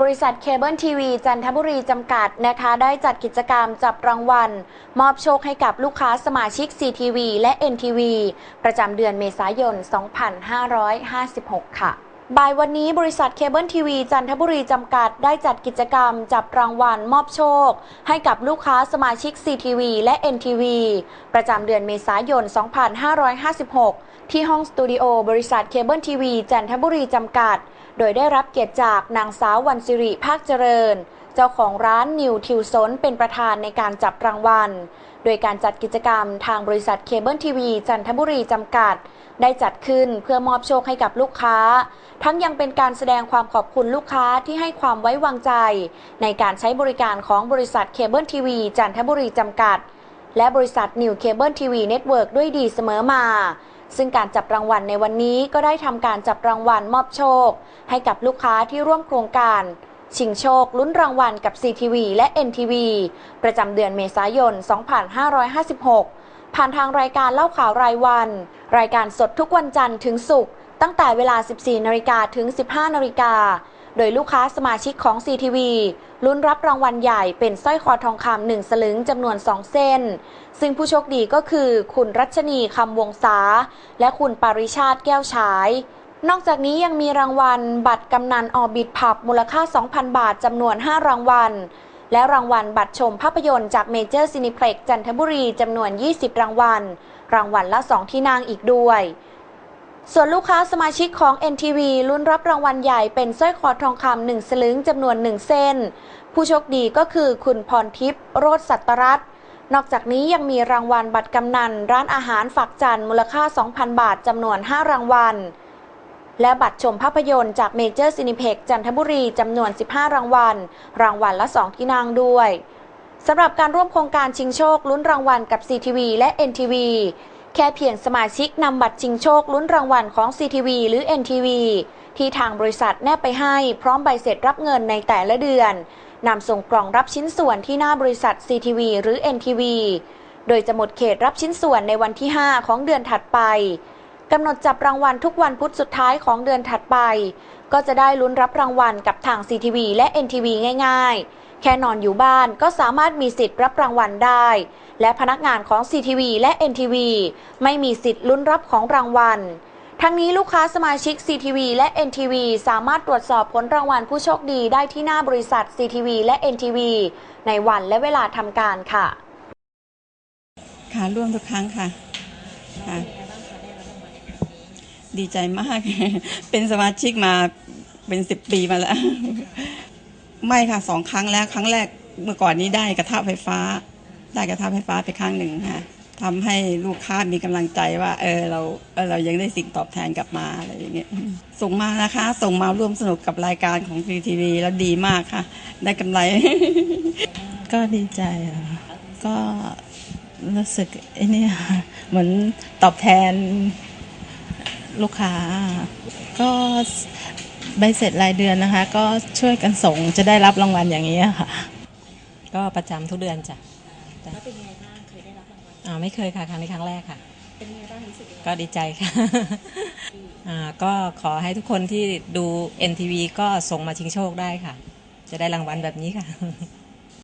บริษัทเคเบิลทีวีจันทบุรีจำกัดนะคะ ได้จัดกิจกรรมจับรางวัล มอบโชคให้กับลูกค้าสมาชิก CTV และ NTV ประจำเดือนเมษายน 2556 ค่ะ บ่ายวันนี้บริษัทเคเบิลทีวีจันทบุรีจำกัดได้จัดกิจกรรม จับรางวัลมอบโชค ให้กับลูกค้าสมาชิก CTV และ NTV ประจำเดือนเมษายน 2556 ที่ห้องสตูดิโอบริษัทเคเบิลทีวีจันทบุรีจำกัด โดยได้รับเกียรติจากนางสาววันสิริภาคเจริญ จ้าของร้านนิวทิวซนเป็นประธานในการจับรางวัล โดยการจัดกิจกรรมทางบริษัทเคเบิลทีวีจันทบุรีจำกัด ได้จัดขึ้นเพื่อมอบโชคให้กับลูกค้า ทั้งยังเป็นการแสดงความขอบคุณลูกค้าที่ให้ความไว้วางใจ ในการใช้บริการของบริษัทเคเบิลทีวีจันทบุรีจำกัด และบริษัทนิวเคเบิลทีวีเน็ตเวิร์กด้วยดีเสมอมาซึ่งการจับรางวัลในวันนี้ก็ได้ทำการจับรางวัลมอบโชค ให้กับลูกค้าที่ร่วมโครงการ ชิงโชคลุ้นรางวัลกับ CTV และ NTV ประจำเดือนเมษายน 2556 ผ่านทางรายการเล่าข่าวรายวัน รายการสดทุกวันจันทร์ถึงศุกร์ตั้งแต่เวลา 14นาฬิกาถึง 15นาฬิกาโดยลูกค้าสมาชิกของ CTV ลุ้นรับรางวัลใหญ่เป็นสร้อยคอทองคำหนึ่งสลึงจำนวน 2 เส้น ซึ่งผู้โชคดีก็คือ คุณรัชนีคำวงศาและคุณปาริชาติแก้วฉาย นอกจากนี้ยังมีรางวัล บัตรกำนันออบิทผับมูลค่า 2,000 บาทจำนวน 5 รางวัล และรางวัลบัตรชมภาพยนตร์จากเมเจอร์ซินิเพล็กจันทบุรีจำนวน 20 รางวัล รางวัลละ 2 ที่นั่งอีกด้วย ส่วนลูกค้าสมาชิกของ NTV ลุ้นรับรางวัลใหญ่เป็นสร้อยคอทองคำหนึ่งสลึงจำนวนหนึ่งเส้น ผู้โชคดีก็คือคุณพรทิพย์โรจน์สัตรัตน์นอกจากนี้ยังมีรางวัลบัตรกำนันร้านอาหารฝักจันมูลค่า 2,000 บาทจำนวน 5 รางวัล และบัตรชมภาพยนตร์จากเมเจอร์ซินิเพ็กจันทบุรีจำนวน 15 รางวัล รางวัลละ 2 ที่นั่งด้วยสำหรับการร่วมโครงการชิงโชคลุ้นรางวัลกับ CTV และ NTV แค่เพียงสมาชิกนำบัตรชิงโชคลุ้นรางวัลของ CTV หรือ NTV ที่ทางบริษัทแนบไปให้พร้อมใบเสร็จรับเงินในแต่ละเดือนนำส่งกล่องรับชิ้นส่วนที่หน้าบริษัท CTV หรือ NTV โดยจะหมดเขตรับชิ้นส่วนในวันที่ 5 ของเดือนถัดไป กำหนดจับรางวัลทุกวันพุธสุดท้ายของเดือนถัดไป ก็จะได้ลุ้นรับรางวัลกับทาง CTV และ NTV ง่าย ๆ แค่นอนอยู่บ้านก็สามารถมีสิทธิ์รับรางวัลได้ และพนักงานของ CTV และ NTV ไม่มีสิทธิ์ลุ้นรับของรางวัล ทั้งนี้ลูกค้าสมาชิก CTV และ NTV สามารถตรวจสอบผลรางวัลผู้โชคดีได้ที่หน้าบริษัท CTV และ NTV ในวันและเวลาทำการค่ะ ค่ะร่วมทุกครั้งค่ะค่ะ ดีใจมาก เป็นสมาชิกมาเป็นสิบปีมาแล้ว ไม่ค่ะสองครั้งแล้ว ครั้งแรกเมื่อก่อนนี้ได้กระทะไฟฟ้า ได้กระทะไฟฟ้าไปครั้งหนึ่งค่ะทำให้ลูกค้ามีกำลังใจว่า เออเราเออเรายังได้สิ่งตอบแทนกลับมาอะไรอย่างเงี้ยส่งมานะคะ ส่งมาร่วมสนุกกับรายการของฟรีทีวีแล้วดีมากค่ะ ได้กำไร ก็ดีใจอะก็รู้สึกไอ้นี่เหมือนตอบแทน ลูกค้า ก็ใบเสร็จรายเดือนนะคะ ก็ช่วยกันส่งจะได้รับรางวัลอย่างนี้ยค่ะ ก็ประจำทุกเดือนจ้ะแล้วเป็นไงบ้างเคยได้รับรางวัลอ่าไม่เคยค่ะครั้งนี้ครั้งแรกค่ะ เป็นไงบ้างรู้สึกก็ดีใจค่ะ อ่าก็ขอให้ทุกคนที่ดู NTV ก็ส่งมาชิงโชคได้ค่ะ จะได้รางวัลแบบนี้ค่ะ